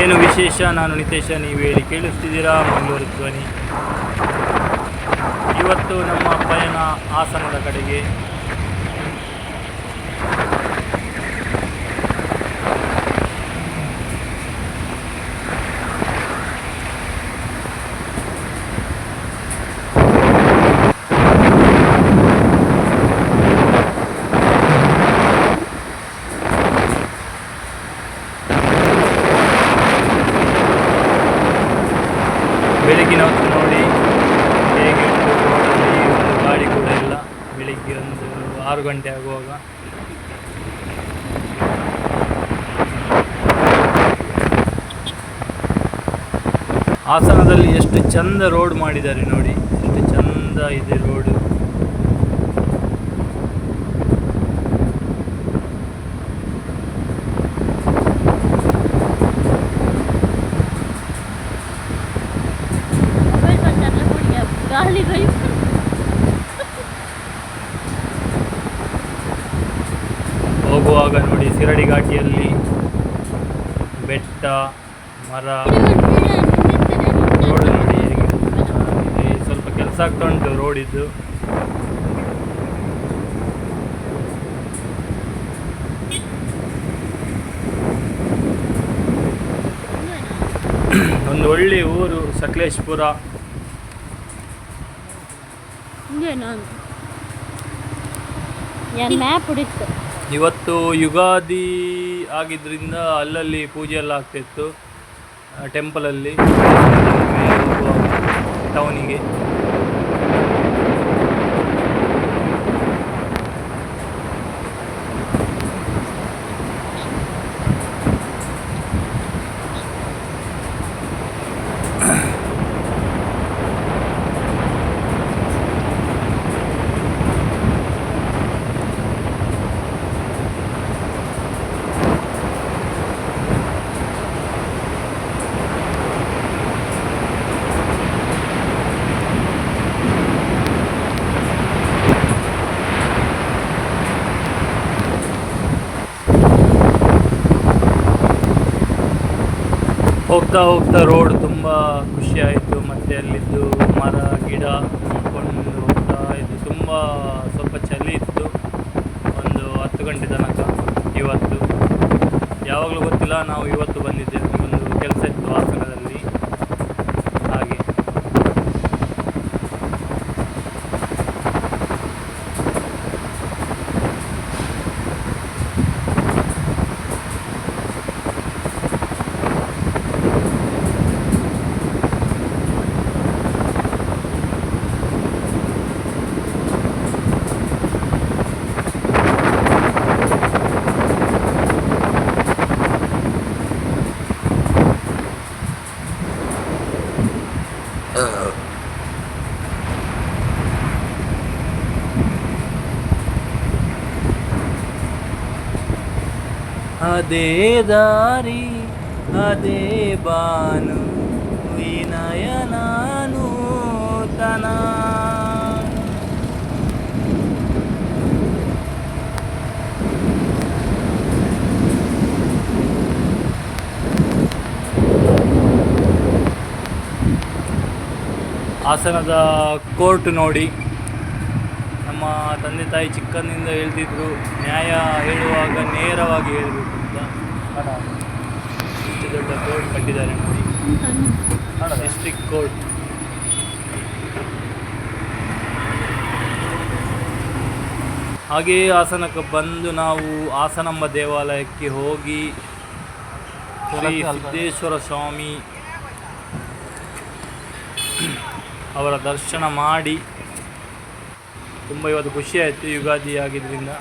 ಏನು ವಿಶೇಷ? ನಾನು ನಿತೇಶ ನೀವು ಹೇಳಿ ಕೇಳಿಸ್ತಿದ್ದೀರಾ? ಮಂಗಳೂರು ಧ್ವನಿ. ಇವತ್ತು ನಮ್ಮ ಪಯಣ ಹಾಸನದ ಕಡೆಗೆ ಬೆಳಗಿನ ಹೊತ್ತು ನೋಡಿ ಹೇಗೆ ಗಾಡಿ ಕೂಡ ಇಲ್ಲ. ಬೆಳಿಗ್ಗೆ ಒಂದು ಆರು ಗಂಟೆ ಆಗುವಾಗ. ಹಾಸನದಲ್ಲಿ ಎಷ್ಟು ಚಂದ ರೋಡ್ ಮಾಡಿದ್ದಾರೆ ನೋಡಿ. ಎಷ್ಟು ಚಂದ ಇದೆ ರೋಡು ಹೋಗುವಾಗ ನೋಡಿ ಸಿರಡಿ ಘಾಟಿಯಲ್ಲಿ ಬೆಟ್ಟ, ಮರ. ರೋಡ್ ನೋಡಿ ಸ್ವಲ್ಪ ಕೆಲಸ ಆಗ್ತಾ ಉಂಟು ರೋಡ್ ಇದ್ದು ಒಂದು ಒಳ್ಳೆ ಊರು ಸಕಲೇಶ್ಪುರ. ಹಿಂಗೇನು ಅಂತ ಏನು ಮ್ಯಾಪ್ ಹುಡುಕ್ತು ಇವತ್ತು ಯುಗಾದಿ ಆಗಿದ್ದರಿಂದ ಅಲ್ಲಲ್ಲಿ ಪೂಜೆ ಎಲ್ಲ ಆಗ್ತಿತ್ತು ಟೆಂಪಲಲ್ಲಿ ಟೌನಿಗೆ ಹೋಗ್ತಾ ಹೋಗ್ತಾ ರೋಡ್ ತುಂಬ ಖುಷಿ ಆಯಿತು ಮತ್ತು ಅಲ್ಲಿದ್ದು ಮರ ಗಿಡ ನೋಡ್ಕೊಂಡು ಹೋಗ್ತಾ ಇದ್ದು ತುಂಬ ಸ್ವಲ್ಪ ಚಳಿ ಇತ್ತು ಒಂದು ಹತ್ತು ಗಂಟೆ ತನಕ ಇವತ್ತು ಯಾವಾಗಲೂ ಗೊತ್ತಿಲ್ಲ ನಾವು ಇವತ್ತು ಬಂದಿದ್ದೇವೆ ಒಂದು ಕೆಲಸ ಇತ್ತು ಹಾಸನದಲ್ಲಿ ಹಾಗೆ ಅದೇ ದಾರಿ ಅದೇ ಬಾನು ವಿನಯನ ನೂತನ ಹಾಸನದ ಕೋರ್ಟ್ ನೋಡಿ. ನಮ್ಮ ತಂದೆ ತಾಯಿ ಚಿಕ್ಕಂದಿನಿಂದ ಹೇಳ್ತಿದ್ರು ನ್ಯಾಯ ಹೇಳುವಾಗ ನೇರವಾಗಿ ಹೇಳಬೇಕು ಅಂತ. ಇಷ್ಟು ದೊಡ್ಡ ಕೋರ್ಟ್ ಕಟ್ಟಿದ್ದಾರೆ ನೋಡಿ. District court. ಹಾಗೆಯೇ ಹಾಸನಕ್ಕೆ ಬಂದು ನಾವು ಹಾಸನಂಬ ದೇವಾಲಯಕ್ಕೆ ಹೋಗಿ ಶ್ರೀ ಸಿದ್ದೇಶ್ವರ ಸ್ವಾಮಿ ಅವರ ದರ್ಶನ ಮಾಡಿ ತುಂಬ ಇವತ್ತು ಖುಷಿ ಆಯಿತು ಯುಗಾದಿ ಆಗಿದ್ದರಿಂದ.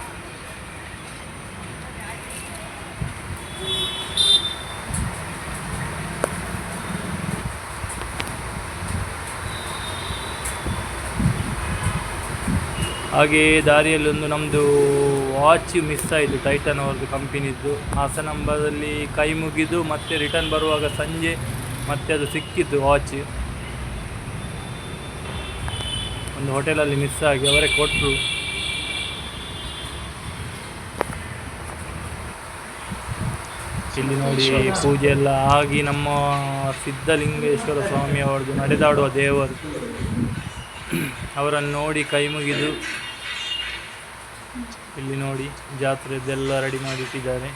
ಹಾಗೆಯೇ ದಾರಿಯಲ್ಲೊಂದು ನಮ್ಮದು ವಾಚ್ ಮಿಸ್ ಆಯಿತು ಟೈಟನ್ ಅವ್ರದ್ದು ಕಂಪನಿದ್ದು ಹಾಸನಾಂಬದಲ್ಲಿ ಕೈ ಮುಗಿದು ಮತ್ತೆ ರಿಟರ್ನ್ ಬರುವಾಗ ಸಂಜೆ ಮತ್ತೆ ಅದು ಸಿಕ್ಕಿದ್ದು ವಾಚ್ ಒಂದು ಹೋಟೆಲಲ್ಲಿ ಮಿಸ್ ಆಗಿ ಅವರೇ ಕೊಟ್ಟರು ಇಲ್ಲಿ ನೋಡಿ ಪೂಜೆ ಎಲ್ಲ ಆಗಿ ನಮ್ಮ ಸಿದ್ಧಲಿಂಗೇಶ್ವರ ಸ್ವಾಮಿ ಅವ್ರದ್ದು ನಡೆದಾಡುವ ದೇವರು. ಅವರನ್ನು ನೋಡಿ ಕೈ ಮುಗಿದು. ಇಲ್ಲಿ ನೋಡಿ ಜಾತ್ರೆದೆಲ್ಲ ರೆಡಿ ಮಾಡಿಟ್ಟಿದ್ದಾರೆ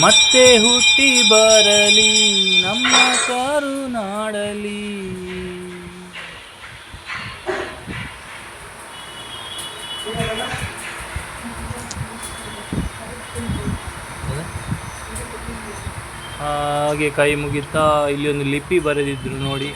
ಮತ್ತೆ ಹುಟ್ಟಿ ಬರಲಿ ನಮ್ಮ ಕಾರು ನಾಡಲಿ ಹಾಗೆ ಕೈ ಮುಗಿತಾ ಇಲ್ಲಿ ಒಂದು ಲಿಪಿ ಬರೆದಿದ್ರು ನೋಡಿ.